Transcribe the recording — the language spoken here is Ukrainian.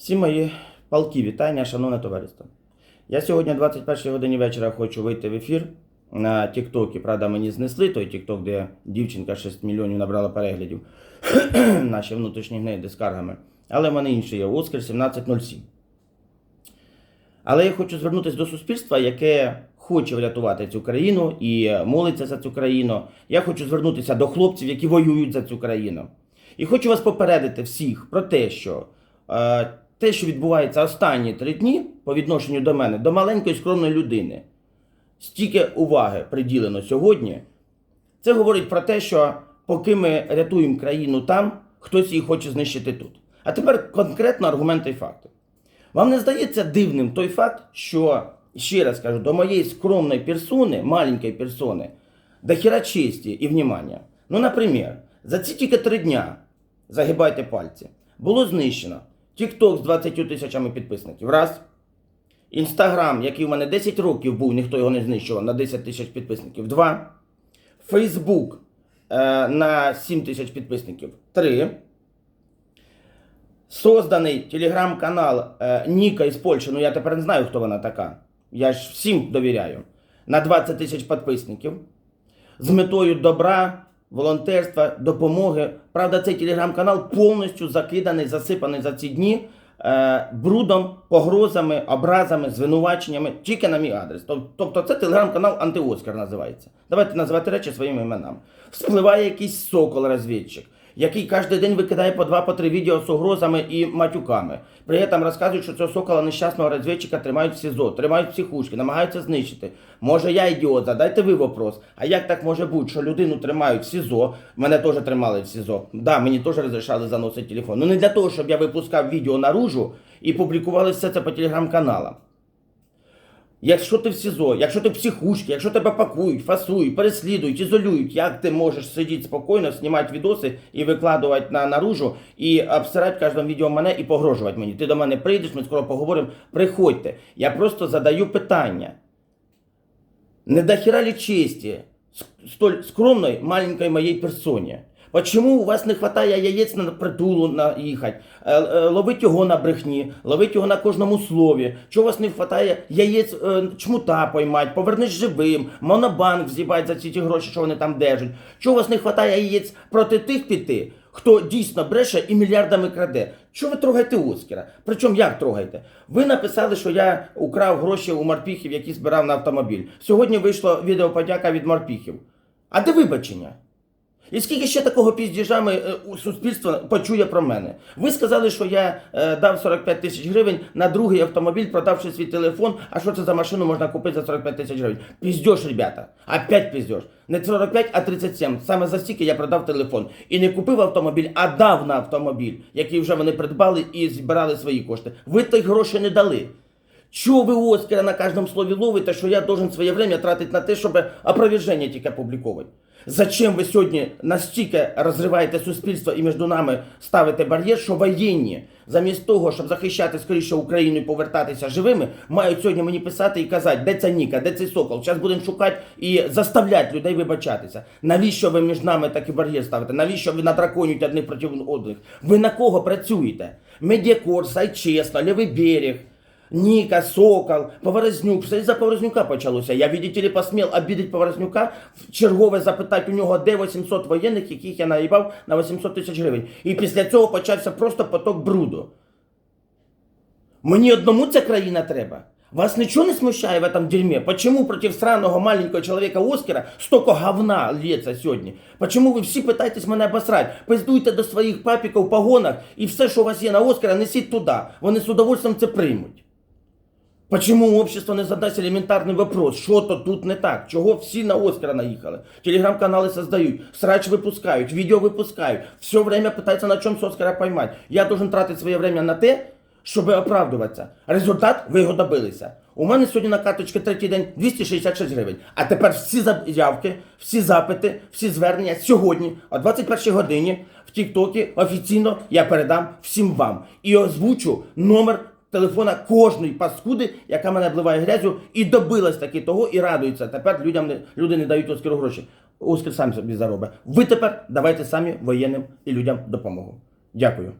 Всі мої палки вітання, шановне товариство. Я сьогодні о 21 годині вечора хочу вийти в ефір на Тіктокі. Правда, мені знесли той Тікток, де дівчинка 6 мільйонів набрала переглядів. Наші внутрішні гнеї скаргами. Але в мене інший є Оскар 1707. Але я хочу звернутися до суспільства, яке хоче врятувати цю країну і молиться за цю країну. Я хочу звернутися до хлопців, які воюють за цю країну. І хочу вас попередити всіх про те, що е, те, що відбувається останні три дні по відношенню до мене, до маленької скромної людини, стільки уваги приділено сьогодні, це говорить про те, що поки ми рятуємо країну там, хтось її хоче знищити тут. А тепер конкретно аргументи і факти. Вам не здається дивним той факт, що, ще раз кажу, до моєї скромної персони, маленької персони, до хера честі і внимання. Ну, наприклад, за ці тільки три дня, загибайте пальці, було знищено TikTok з 20 тисячами підписників. Раз. Інстаграм, який в мене 10 років був, ніхто його не знищував, на 10 тисяч підписників. Два. Фейсбук е, на 7 тисяч підписників. Три. Созданий телеграм-канал е, Ніка із Польщі, ну я тепер не знаю, хто вона така. Я ж всім довіряю. На 20 тисяч підписників. З метою добра, волонтерства, допомоги. Правда, цей телеграм-канал повністю закиданий, засипаний за ці дні е, брудом, погрозами, образами, звинуваченнями тільки на мій адрес. Тобто це телеграм-канал Антиоскар називається. Давайте називати речі своїми іменами. Вспливає якийсь сокол-розвідчик, який кожен день викидає по два по три відео з угрозами і матюками. При цьому розказують, що цього сокола нещасного розвідчика тримають в СІЗО, тримають в психушки, намагаються знищити. Може я ідіот, задайте ви вопрос. А як так може бути, що людину тримають в СІЗО? Мене теж тримали в СІЗО. Да, мені теж розрішали заносити телефон. Ну не для того, щоб я випускав відео наружу і публікували все це по телеграм-каналам. Якщо ти в СІЗО, якщо ти в психушці, якщо тебе пакують, фасують, переслідують, ізолюють, як ти можеш сидіти спокійно, знімати відоси і викладувати на наружу, і обсирати в кожному відео мене і погрожувати мені. Ти до мене прийдеш, ми скоро поговоримо. Приходьте. Я просто задаю питання. Не до хера ли чести столь скромной маленькой моей персоне? Почему у вас не хватає яєць на притулу наїхати, е, е, ловить його на брехні, ловить його на кожному слові? Чого у вас не хватає яєць е, чмута поймати, повернись живим, монобанк з'їбать за ці ті гроші, що вони там держать? Чого у вас не хватає яєць проти тих піти, хто дійсно бреше і мільярдами краде? Чого ви трогаєте Оскара? Причому як трогаєте? Ви написали, що я украв гроші у морпіхів, які збирав на автомобіль. Сьогодні вийшло відео подяка від морпіхів. А де вибачення? І скільки ще такого піздіжами е, суспільство почує про мене? Ви сказали, що я е, дав 45 тисяч гривень на другий автомобіль, продавши свій телефон. А що це за машину можна купити за 45 тисяч гривень? Піздьош, ребята. Опять піздьош. Не 45, а 37. Саме за стільки я продав телефон. І не купив автомобіль, а дав на автомобіль, який вже вони придбали і збирали свої кошти. Ви тих грошей не дали. Чого ви Оскара на кожному слові ловите, що я должен своє время тратити на те, щоб опроверження тільки опубліковувати? Зачем ви сьогодні настільки розриваєте суспільство і між нами ставите бар'єр, що воєнні, замість того, щоб захищати скоріше Україну і повертатися живими, мають сьогодні мені писати і казати, де ця Ніка, де цей сокол? Зараз будемо шукати і заставляти людей вибачатися. Навіщо ви між нами такий бар'єр ставите? Навіщо ви надраконюєте одних проти одних? Ви на кого працюєте? Медіакор, сайт чесно, лівий берег. Ніка, Сокол, Поворознюк, все за Поворознюка почалося. Я, ли, посмів обідати Поворознюка, чергове запитати у нього, де 800 воєнних, яких я наїбав на 800 тисяч гривень. І після цього почався просто поток бруду. Мені одному ця країна треба. Вас нічого не смущає в этом дерьме? Почему против сраного маленького человека Оскара столько говна лється сьогодні? Почему ви всі питаєтесь мене обосрати? Пиздуйте до своїх папіків в погонах і все, що у вас є на Оскара, несіть туди. Вони з удовольствием це приймуть. Почему общество не задасть елементарний вопрос, що то тут не так? Чого всі на Оскара наїхали? Телеграм-канали создають, срач випускають, відео випускають, все время питаються на чому з Оскара поймати. Я должен тратити своє время на те, щоб оправдуватися. Результат ви його добилися. У мене сьогодні на карточці третій день 266 гривень. А тепер всі заявки, всі запити, всі звернення сьогодні о 21 годині в Тіктокі офіційно я передам всім вам. І озвучу номер телефона кожної паскуди, яка мене обливає грязю, і добилась таки того, і радується. Тепер людям не, люди не дають Оскару гроші. Оскар сам собі заробить. Ви тепер давайте самі воєнним і людям допомогу. Дякую.